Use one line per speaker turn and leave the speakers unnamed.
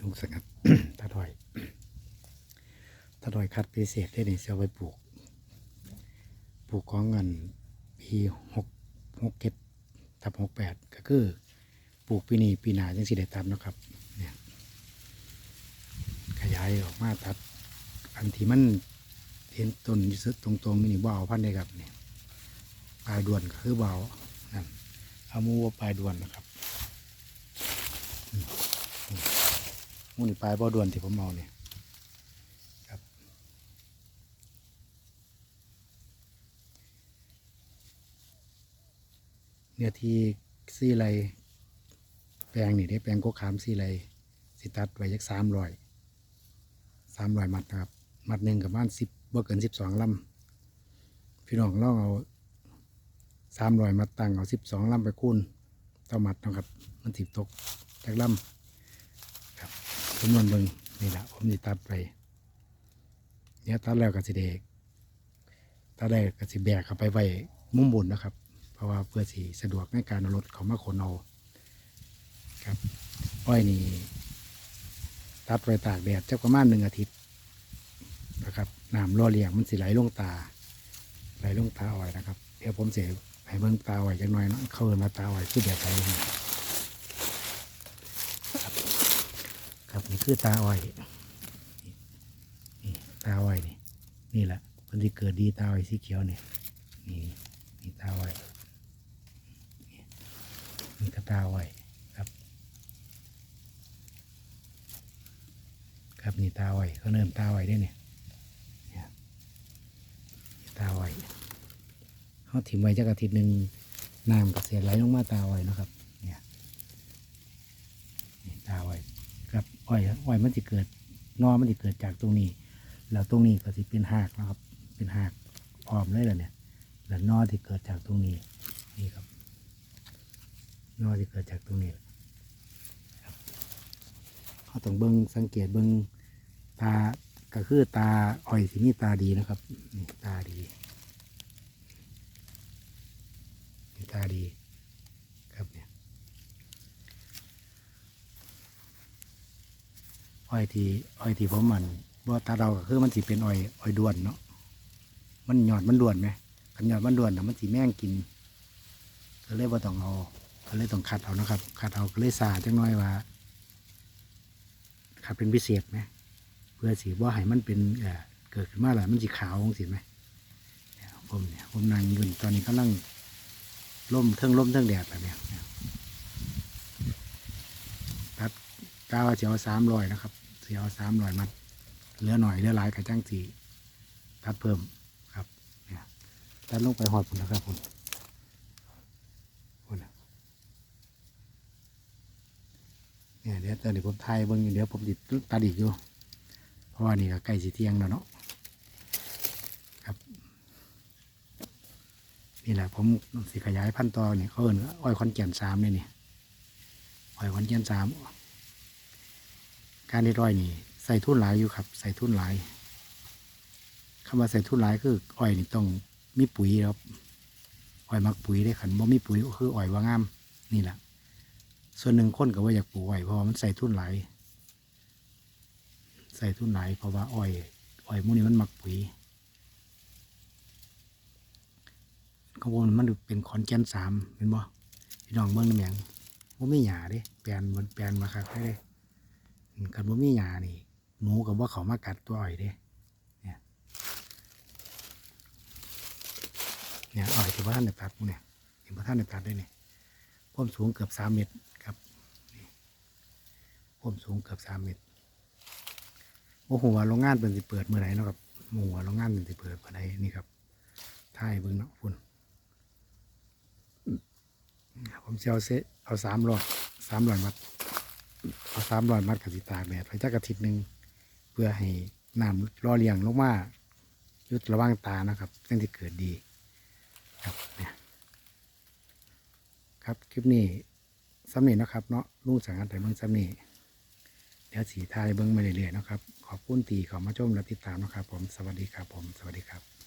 ลุงสังัดตาดอยตาดอยคัดพิเศษได้ในเสียไว้ปลูก ปลูกของเงินปีหกหกเก็ดทับหกแปดก็คือ ปลูกปีนี้ปีหนาจังสิได้ตัดเนะครับเนี่ยขยายออกมาตัด อันที่มันเห็นต้นยู่ซึตรงๆนี่บ่เอาพันได้ครับเนี่ยปลายด่วนก็คือเบเอานั่นเอามูว่าปลายด่วนนะครับห มูนี่ปลายบ่ด่วนที่ผมเอาเนี่ยครับเนื้อที่สี่ไรแปลงนี่ได้แปลงกกขามสี่ไรสิตัดไว้ยักสามร้อยสามร้อยมัดนะครับ มัดหนึ่งกับบ้านสิบบ่เกินสิบสองลำพี่น้องล่องเอาสามร้อยมัดตั้งเอาสิบสองลำไปคูณต่อมัดนะครับ มันสิบตกจากลำ ครับจำนวนเบิ่งนี่แหละผมจะตัดไปเนี่ยตัดแล้วก็สิเดกตัดได้ก็สิแบกเข้าไปไว้มุมบนนะครับ เพราะว่าเพื่อสิสะดวกในการรถเขามาขนเอาครับอ้อยนี่ตัดไว้ตากแดดจักประมาณหนึ่งอาทิตย์นะครับน้ำรอเลี้ยงมันสิไหลลงตา ไหลลงตาอ้อยนะครับ เดี๋ยวผมเสียให้เบิ่งตาอ้อยจักหน่อยเนาะเขาเอิ้นมาตาอ้อยคือแบบไหน ครับนี่คือตาอ้อยนี่ตาอ้อยนี่นี่แหละมันที่เกิดดีตาอ้อยสีเขียวเนี่ยนี่นี่ตาอ้อยนี่ก็ตาอ้อยครับ ครับนี่ตาอ้อยเขาเริ่มตาอ้อยได้เนี่ยตาอ้อยเขาถิ่มไว้จักอาทิตย์หนึ่งน้ำก็เสียไหลลงมาตาอ้อยนะครับ เนี่ยนี่ตาอ้อย ครับ อ้อยอ้อยมันจะเกิดนอมันจะเกิดจากตรงนี้ แล้วตรงนี้ก็สิเป็นหากนะครับ เป็นหากออมเลยแหละเนี่ย แล้วนอที่เกิดจากตรงนี้นี่ครับ นอที่เกิดจากตรงนี้ครับเขาต้องเบิ้งสังเกตเบิ้งตาก็คือตาอ้อยที่นี่ตาดีนะครับนี่ตาดีนี่ตาดี ครับเนี่ย อ้อยที่อ้อยที่ผมมันบ่ตาเราก็คือมันสิเป็นอ้อยอ้อยด้วนเนาะมันหยอดมันด้วนไหมขันหยอดมันด้วนนะมันสิแม่งกิน ก็เลยว่าต้องเอาก็เลยต้องคัดเอานะครับคัดเอาก็เลยสาจังน้อยว่าคัดเป็นพิเศษไหมเพื่อสีว่าให้มันเป็นเอ่อเกิดขึ้นมาแล้วมันสีขาวของสิไหมผมเนี่ยผมนั่งยู่นี่ตอนนี้ก็นั่งล่มเทิงล่มเทิงแดดแบบเนี้ยเนี่ยตัดกาวเสียวสามร้อยนะครับ สียวสามร้อยมัดเหลือหน่อยเหลือหลายกระจ้างสีตัดเพิ่มครับเนี่ยตัดลงไปหอดผมนะครับผมคุณนะเนี่ยเดี๋ยวตอนนี้ผมถ่ายเบิ้งอยู่เดี๋ยวผมติดตัดอีกอยู่ เพราะว่านี่ก็ใกล้สีเที่ยงแล้วเนาะครับนี่แหละผมสิขยายพันธุ์ต่อเนี่ยเขาเอิ้นอ้อยคอนแก่นสามเนี่ยนี่อ้อยคอนแก่นสาม การที่ร้อยนี่ใส่ทุนหลายอยู่ครับ ใส่ทุนหลายคำว่าใส่ทุนหลายคืออ้อยนี่ต้องมีปุ๋ยครับอ้อยมักปุ๋ยได้ขันบ่มีปุ๋ยก็คืออ้อยว่างามนี่แหละส่วนหนึ่งคนก็ว่าอยากปลูกอ้อยเพราะมันใส่ทุนหลายใส่ทุนหลายเพราะว่าอ้อยอ้อยมูนี่มันมักปุ๋ยข้างบนมันเป็นคอนแกนสามเป็นบ่พี่น้องเมืองน้ำแหงว่าไม่หยาเด้แปลนมันแปลนมาคักได้เด้ กันบ่มีหยานี่ หนูกับว่าเขามากัดตัวอ้อยเด้เนี่ยเนี่ยอ้อยที่ว่าท่านได้ตัดพวกเนี่ยเห็นว่าท่านได้ตัดได้เนี่ยความสูงเกือบสามเมตรครับนี่ความสูงเกือบสามเมตรโอ้โหโรงงานเป็นสิเปิดเมื่อไหร่เนาะครับโอ้โหว่โรงงานเป็นสิเปิดเมื่อไหร่นี่ครับท่ายเบิ่งเนาะพุ่นผมจะเอาเซเอาสามร้อยสามร้อยมัด เอาสามร้อยมัดกับสิตากแดดไปจักอาทิตย์หนึ่งเพื่อให้น้ำรอเลี้ยงลงมายุดระว่างตานะครับซึ่งที่เกิดดีครับเนี่ยครับคลิปนี้สำเนีนะครับเนาะลุงสังกัดแต่เมืองสำเนีเดี๋ยวสีทายเบิ้งมาเรื่อยๆนะครับ ขอบคุณตีขอมาชมและติดตามนะครับ ผมสวัสดีครับผมสวัสดีครับ